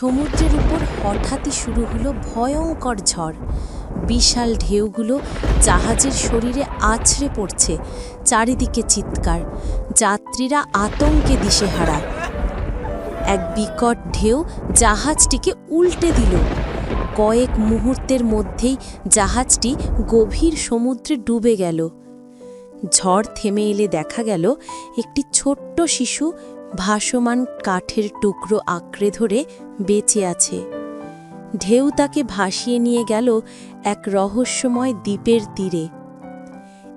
সমুদ্রের উপর হঠাৎই শুরু হলো ভয়ঙ্কর ঝড়। বিশাল ঢেউগুলো জাহাজের শরীরে আছড়ে পড়ছে, চারিদিকে চিৎকার, যাত্রীরা আতঙ্কে দিশে দিশেহারা। এক বিকট ঢেউ জাহাজটিকে উল্টে দিল। কয়েক মুহূর্তের মধ্যেই জাহাজটি গভীর সমুদ্রে ডুবে গেল। ঝড় থেমে এলে দেখা গেল, একটি ছোট্ট শিশু ভাসমান কাঠের টুকরো আঁকড়ে ধরে বেঁচে আছে। ঢেউ তাকে ভাসিয়ে নিয়ে গেল এক রহস্যময় দ্বীপের তীরে।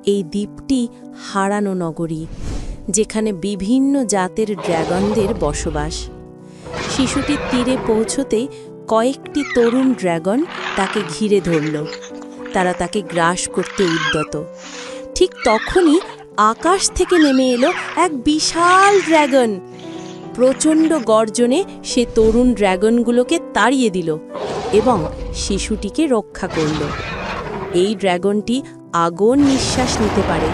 এই দ্বীপটি হারানো নগরী, যেখানে বিভিন্ন জাতের ড্র্যাগনদের বসবাস। শিশুটির তীরে পৌঁছতেই কয়েকটি তরুণ ড্র্যাগন তাকে ঘিরে ধরল। তারা তাকে গ্রাস করতে উদ্যত। ঠিক তখনই আকাশ থেকে নেমে এলো এক বিশাল ড্র্যাগন প্রচণ্ড গর্জনে সে তরুণ ড্র্যাগনগুলোকে তাড়িয়ে দিল এবং শিশুটিকে রক্ষা করল। এই ড্র্যাগনটি আগুন নিঃশ্বাস নিতে পারে।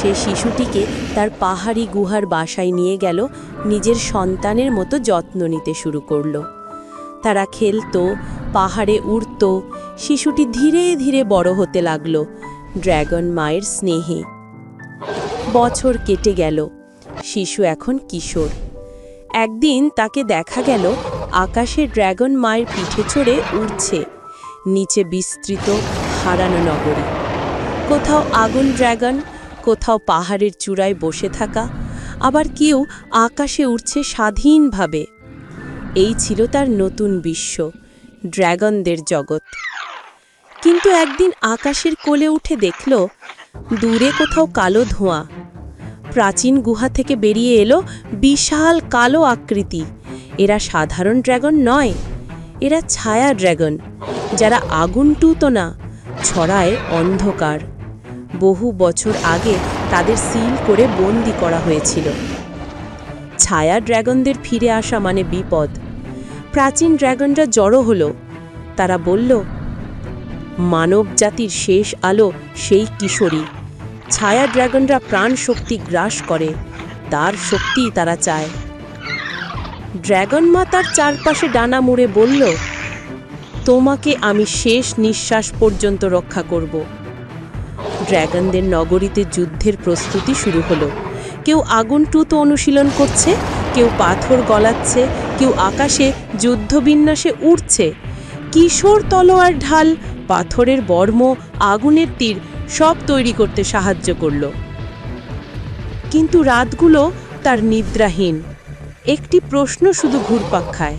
সে শিশুটিকে তার পাহাড়ি গুহার বাসায় নিয়ে গেল, নিজের সন্তানের মতো যত্ন নিতে শুরু করল। তারা খেলতো, পাহাড়ে উড়ত, শিশুটি ধীরে ধীরে বড় হতে লাগল ড্র্যাগন মায়ের স্নেহে। বছর কেটে গেল। শিশু এখন কিশোর। একদিন তাকে দেখা গেল, আকাশে ড্র্যাগন মায়ের পিঠে চড়ে উড়ছে, নিচে বিস্তৃত হারানো নগরী। কোথাও আগুন ড্র্যাগন কোথাও পাহাড়ের চূড়ায় বসে থাকা, আবার কেউ আকাশে উড়ছে স্বাধীনভাবে। এই ছিল তার নতুন বিশ্ব ড্র্যাগনদের জগৎ। কিন্তু একদিন আকাশের কোলে উঠে দেখল দূরে কোথাও কালো ধোঁয়া। প্রাচীন গুহা থেকে বেরিয়ে এলো বিশাল কালো আকৃতি। এরা সাধারণ ড্র্যাগন নয়, এরা ছায়া ড্র্যাগন যারা আগুন টুতো না, ছড়ায় অন্ধকার। বহু বছর আগে তাদের সিল করে বন্দি করা হয়েছিল। ছায়া ড্র্যাগনদের ফিরে আসা মানে বিপদ। প্রাচীন ড্র্যাগনরা জড়ো হলো। তারা বলল মানব জাতির শেষ আলো সেই কিশোরী। ছায়া ড্র্যাগনরা প্রাণ শক্তি গ্রাস করে, তার শক্তি তারা চায়। ড্র্যাগন মা তার চারপাশে ডানা মুড়ে বলল, তোমাকে আমি শেষ নিঃশ্বাস পর্যন্ত রক্ষা করব। ড্র্যাগনদের নগরীতে যুদ্ধের প্রস্তুতি শুরু হলো। কেউ আগুন টুতো অনুশীলন করছে, কেউ পাথর গলাচ্ছে, কেউ আকাশে যুদ্ধবিন্যাসে উড়ছে। কিশোর তলোয়ার ঢাল পাথরের বর্ম, আগুনের তীর সব তৈরি করতে সাহায্য করল। কিন্তু রাতগুলো তার নিদ্রাহীন। একটি প্রশ্ন শুধু ঘুরপাক খায়,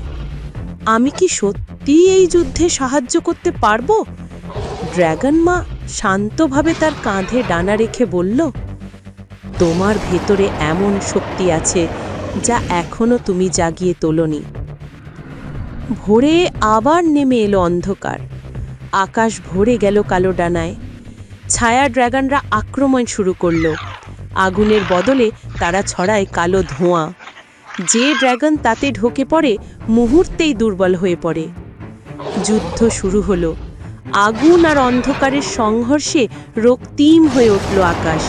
আমি কি সত্যি এই যুদ্ধে সাহায্য করতে পারব? ড্র্যাগন মা শান্তভাবে তার কাঁধে ডানা রেখে বলল, তোমার ভেতরে এমন শক্তি আছে যা এখনও তুমি জাগিয়ে তোলনি। ভোরে আবার নেমে এলো অন্ধকার। আকাশ ভরে গেল কালো ডানায়। ছায়া ড্র্যাগনরা আক্রমণ শুরু করল। আগুনের বদলে তারা ছড়ায় কালো ধোঁয়া। যে ড্র্যাগন তাতে ঢোকে পড়ে, মুহূর্তেই দুর্বল হয়ে পড়ে। যুদ্ধ শুরু হলো। আগুন আর অন্ধকারের সংঘর্ষে রক্তিম হয়ে উঠল আকাশ।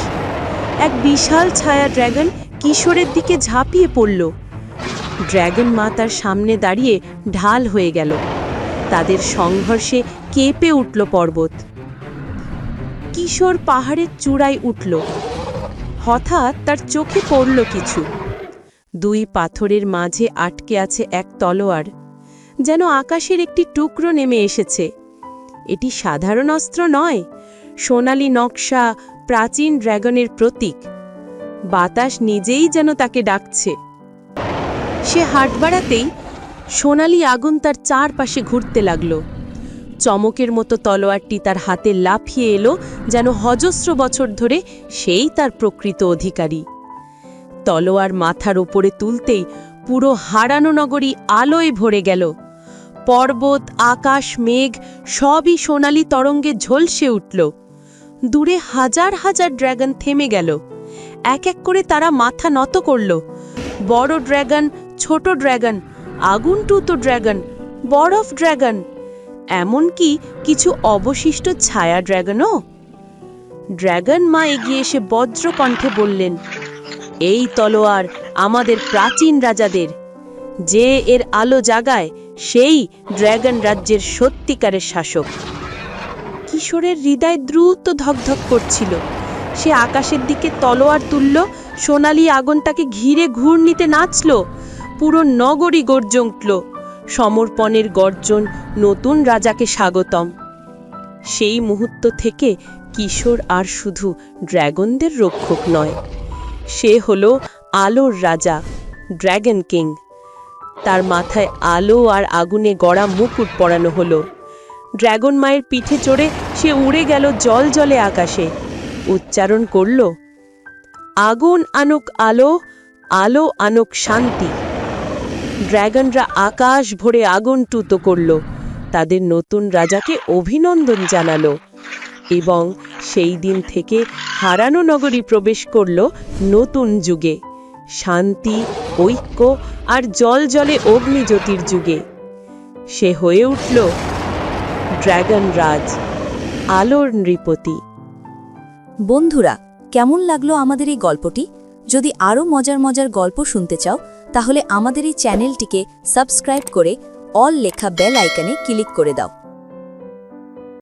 এক বিশাল ছায়া ড্র্যাগন কিশোরের দিকে ঝাঁপিয়ে পড়ল। ড্র্যাগন মা তার সামনে দাঁড়িয়ে ঢাল হয়ে গেল। তাদের সংঘর্ষে কেঁপে উঠল পর্বত। কিশোর পাহাড়ের চূড়ায় উঠল। হঠাৎ তার চোখে পড়ল কিছু। দুই পাথরের মাঝে আটকে আছে এক তলোয়ার, যেন আকাশের একটি টুকরো নেমে এসেছে। এটি সাধারণ অস্ত্র নয়, সোনালি নকশা, প্রাচীন ড্র্যাগনের প্রতীক। বাতাস নিজেই যেন তাকে ডাকছে। সে হাট বাড়াতেই সোনালি আগুন তার চারপাশে ঘুরতে লাগল। চমকের মতো তলোয়ারটি তার হাতে লাফিয়ে এলো, যেন হজস্র বছর ধরে সেই তার প্রকৃত অধিকারী। তলোয়ার মাথার ওপরে তুলতেই পুরো হারানো নগরী আলোয় ভরে গেল। পর্বত, আকাশ, মেঘ, সবই সোনালি তরঙ্গে ঝলসে উঠল। দূরে হাজার হাজার ড্র্যাগন থেমে গেল। এক এক করে তারা মাথা নত করল। বড় ড্র্যাগন ছোট ড্র্যাগন আগুন টুতো ড্র্যাগন বরফ ড্র্যাগন এমনকি কিছু অবশিষ্ট ছায়া ড্র্যাগনও ড্র্যাগন মা এগিয়ে এসে বজ্র কণ্ঠে বললেন, এই তলোয়ার আমাদের প্রাচীন রাজাদের। যে এর আলো জাগায়, সেই ড্র্যাগন রাজ্যের সত্যিকারের শাসক। কিশোরের হৃদয় দ্রুত ধকধক করছিল। সে আকাশের দিকে তলোয়ার তুলল, সোনালি আগুনটাকে ঘিরে ঘূর্ণিতে নাচল। পুরো নগরী গর্জে উঠল সমর্পণের গর্জন নতুন রাজাকে স্বাগতম। সেই মুহূর্ত থেকে কিশোর আর শুধু ড্র্যাগনদের রক্ষক নয়, সে হলো আলোর রাজা ড্র্যাগন কিং। তার মাথায় আলো আর আগুনে গড়া মুকুট পরানো হলো। ড্র্যাগন মায়ের পিঠে চড়ে সে উড়ে গেল জল জলে আকাশে। উচ্চারণ করল, আগুন আনুক আলো আলো আনুক শান্তি। ড্র্যাগনরা আকাশ ভরে আগুন টুতো করল। তাদের নতুন রাজাকে অভিনন্দন জানালো এবং সেই দিন থেকে হারানো নগরী প্রবেশ করল নতুন যুগে। শান্তি, ঐক্য আর জল জলে অগ্নিজ্যোতির যুগে। সে হয়ে উঠল ড্র্যাগন রাজ, আলোর নৃপতি। বন্ধুরা, কেমন লাগল আমাদের এই গল্পটি? যদি আরও মজার মজার গল্প শুনতে চাও তাহলে আমাদের এই চ্যানেলটিকে সাবস্ক্রাইব করে অল লেখা বেল আইকনে ক্লিক করে দাও।